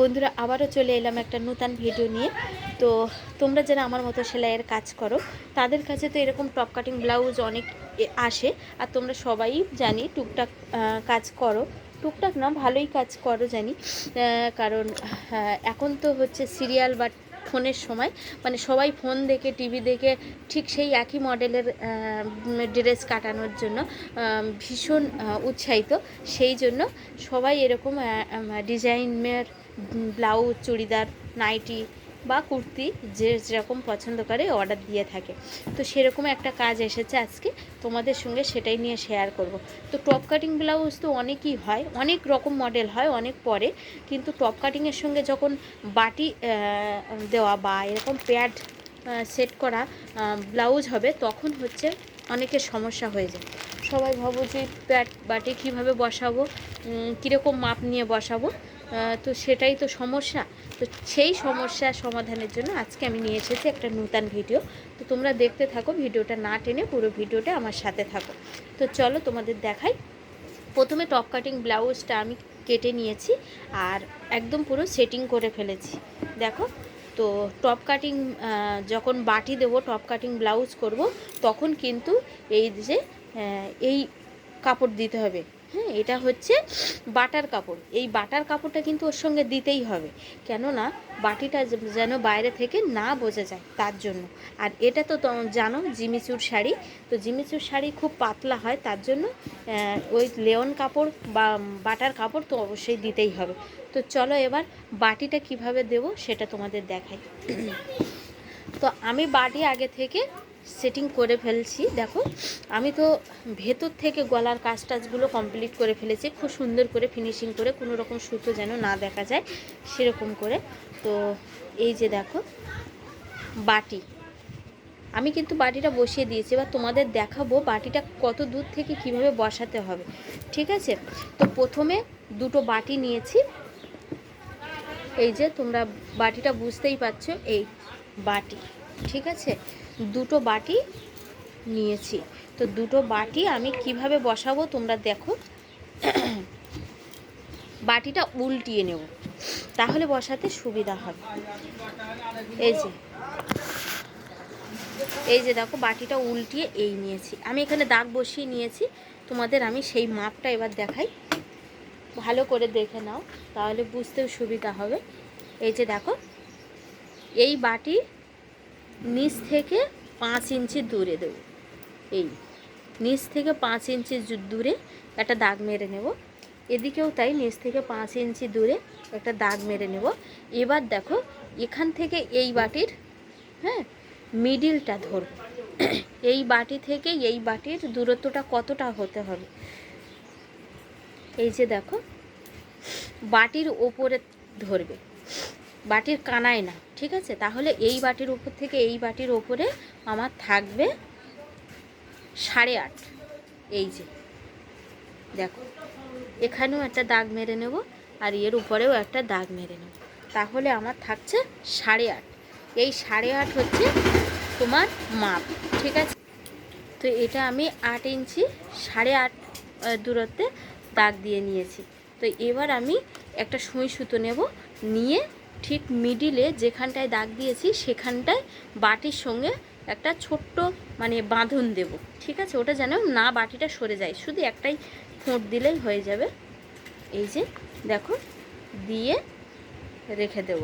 বন্ধুরা, আবারও চলে এলাম একটা নতুন ভিডিও নিয়ে। তো তোমরা যারা আমার মতো সেলাইয়ের কাজ করো, তাদের কাছে তো এরকম টপ কাটিং ব্লাউজ অনেক আসে। আর তোমরা সবাই জানি টুকটাক কাজ করো। টুকটাক না, ভালোই কাজ করো জানি। কারণ এখন তো হচ্ছে সিরিয়াল বা ফোনের সময়। মানে সবাই ফোন দেখে, টিভি দেখে ঠিক সেই একই মডেলের ড্রেস কাটানোর জন্য ভীষণ উৎসাহিত। সেই জন্য সবাই এরকম ডিজাইনের ব্লাউজ, চুড়িদার, নাইটি বা কুর্তি যে যেরকম পছন্দ করে অর্ডার দিয়ে থাকে। তো সেরকম একটা কাজ এসেছে আজকে, তোমাদের সঙ্গে সেটাই নিয়ে শেয়ার করব। তো টপ কাটিং ব্লাউজ তো অনেকই হয়, অনেক রকম মডেল হয়, অনেক পরে। কিন্তু টপ কাটিংয়ের সঙ্গে যখন বাটি দেওয়া বা এরকম প্যাড সেট করা ব্লাউজ হবে, তখন হচ্ছে অনেকের সমস্যা হয়ে যায়। সবাই ভাবো যে প্যাড বাটি কীভাবে বসাবো? কীরকম মাপ নিয়ে বসাবো? তো সেটাই তো সমস্যা। তো সেই সমস্যা সমাধানের জন্য আজকে আমি নিয়ে এসেছি একটা নূতন ভিডিও। তো তোমরা দেখতে থাকো, ভিডিওটা না টেনে পুরো ভিডিওটা আমার সাথে থাকো। তো চলো তোমাদের দেখাই। প্রথমে টপ কাটিং ব্লাউজটা আমি কেটে নিয়েছি আর একদম পুরো সেটিং করে ফেলেছি। দেখো, তো টপ কাটিং যখন বাটি দেবো টপ কাটিং ব্লাউজ করব, তখন কিন্তু এই যে এই কাপড় দিতে হবে। হ্যাঁ এটা হচ্ছে বাটার কাপড়। এই বাটার কাপড়টা কিন্তু ওর সঙ্গে দিতেই হবে। কেননা বাটিটা যেন বাইরে থেকে না বোঝা যায় তার জন্য। আর এটা তো জানো, জিমিচুর শাড়ি। তো জিমিচুর শাড়ি খুব পাতলা হয়, তার জন্য ওই লেওন কাপড় বা বাটার কাপড় তো অবশ্যই দিতেই হবে। তো চলো এবার বাটিটা কীভাবে দেব সেটা তোমাদের দেখাই। তো আমি বাটি আগে থেকে সেটিং করে ফেলছি, দেখো। আমি তো ভেতর থেকে গলার কাজ টাজগুলো কমপ্লিট করে ফেলেছি, খুব সুন্দর করে ফিনিশিং করে, কোনো রকম সুতো যেন না দেখা যায়, সেরকম করে। তো এই যে দেখো, বাটি। আমি কিন্তু বাটিটা বসিয়ে দিয়েছি, এবার তোমাদের দেখাবো বাটিটা কত দূর থেকে কীভাবে বসাতে হবে, ঠিক আছে? তো প্রথমে দুটো বাটি নিয়েছি। এই যে তোমরা বাটিটা বুঝতেই পারছ, এই বাটি, ঠিক আছে? দুটো বাটি নিয়েছি। তো দুটো বাটি আমি কীভাবে বসাবো তোমরা দেখো। বাটিটা উল্টিয়ে নেব। তাহলে বসাতে সুবিধা হবে। এই যে। এই যে দেখো, বাটিটা উল্টিয়ে এই নিয়েছি। আমি এখানে দাগ বসিয়ে নিয়েছি। তোমাদের আমি সেই মাপটা এবার দেখাই। ভালো করে দেখে নাও, তাহলে বুঝতেও সুবিধা হবে। এই যে দেখো, এই বাটি নিচ থেকে পাঁচ ইঞ্চি দূরে দেবো। এই নিচ থেকে পাঁচ ইঞ্চি দূরে একটা দাগ মেরে নেব। এদিকেও তাই নিচ থেকে পাঁচ ইঞ্চি দূরে একটা দাগ মেরে নেব। এবার দেখো এখান থেকে এই বাটির হ্যাঁ মিডিলটা ধরব। এই বাটি থেকে এই বাটির দূরত্বটা কতটা হতে হবে? এই যে দেখো, বাটির ওপরে ধরবে। বাটির কানায় না, ঠিক আছে? তাহলে এই বাটির উপর থেকে এই বাটির ওপরে আমার থাকবে সাড়ে আট। এই যে, দেখো, এখানেও একটা দাগ মেরে নেব আর এর উপরেও একটা দাগ মেরে নেব। তাহলে আমার থাকছে সাড়ে আট। এই সাড়ে আট হচ্ছে তোমার মাপ, ঠিক আছে? তো এটা আমি আট ইঞ্চি সাড়ে আট দূরত্বে দাগ দিয়ে নিয়েছি। তো এবার আমি একটা সুঁই সুতো নেব, নিয়ে ঠিক মিডিলে যেখানটায় দাগ দিয়েছি, সেখানটায় বাটির সঙ্গে একটা ছোট্ট মানে বাঁধন দেব। ঠিক আছে? ওটা যেন না বাটিটা সরে যায়। শুধু একটাই ফোঁট দিলেই হয়ে যাবে। এই যে, দেখো, দিয়ে রেখে দেব।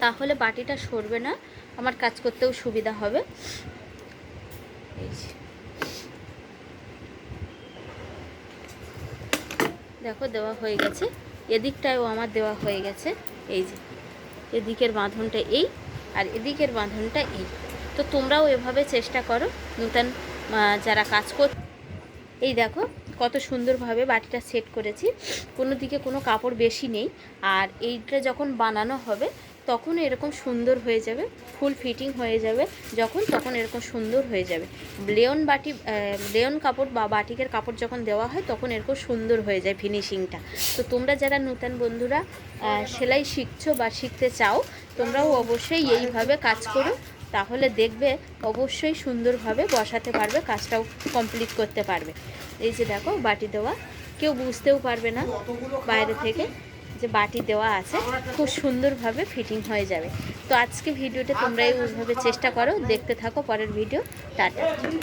তাহলে বাটিটা সরবে না। আমার কাজ করতেও সুবিধা হবে। এই যে। দেখো, দেওয়া হয়ে গেছে। এদিকটাও আমার দেওয়া হয়ে গেছে, এই যে। এদিকের বাঁধনটা এই আর এদিকের বাঁধনটা এই। তো তোমরাও এভাবে চেষ্টা করো, নূতন যারা কাজ কর, এই দেখো কত সুন্দরভাবে বাটিটা সেট করেছি। কোনো দিকে কোনো কাপড় বেশি নেই আর এইটা যখন বানানো হবে তখন এরকম সুন্দর হয়ে যাবে ফুল ফিটিং হয়ে যাবে, যখন তখন এরকম সুন্দর হয়ে যাবে। লেয়ন বাটি লেয়ন কাপড় বা বাটিকের কাপড় যখন দেওয়া হয়, তখন এরকম সুন্দর হয়ে যায় ফিনিশিংটা তো তোমরা যারা নূতন বন্ধুরা সেলাই শিখছো বা শিখতে চাও, তোমরাও অবশ্যই এইভাবে কাজ করো। তাহলে দেখবে অবশ্যই সুন্দরভাবে বসাতে পারবে, কাজটাও কমপ্লিট করতে পারবে। এই যে দেখো বাটি দেওয়া, কেউ বুঝতেও পারবে না বাইরে থেকে। যে বাটি দেওয়া আছে, খুব সুন্দরভাবে ফিটিং হয়ে যাবে। তো আজকে ভিডিওটা তোমরা এইভাবে চেষ্টা করো। দেখতে থাকো, পরের ভিডিও টাটা।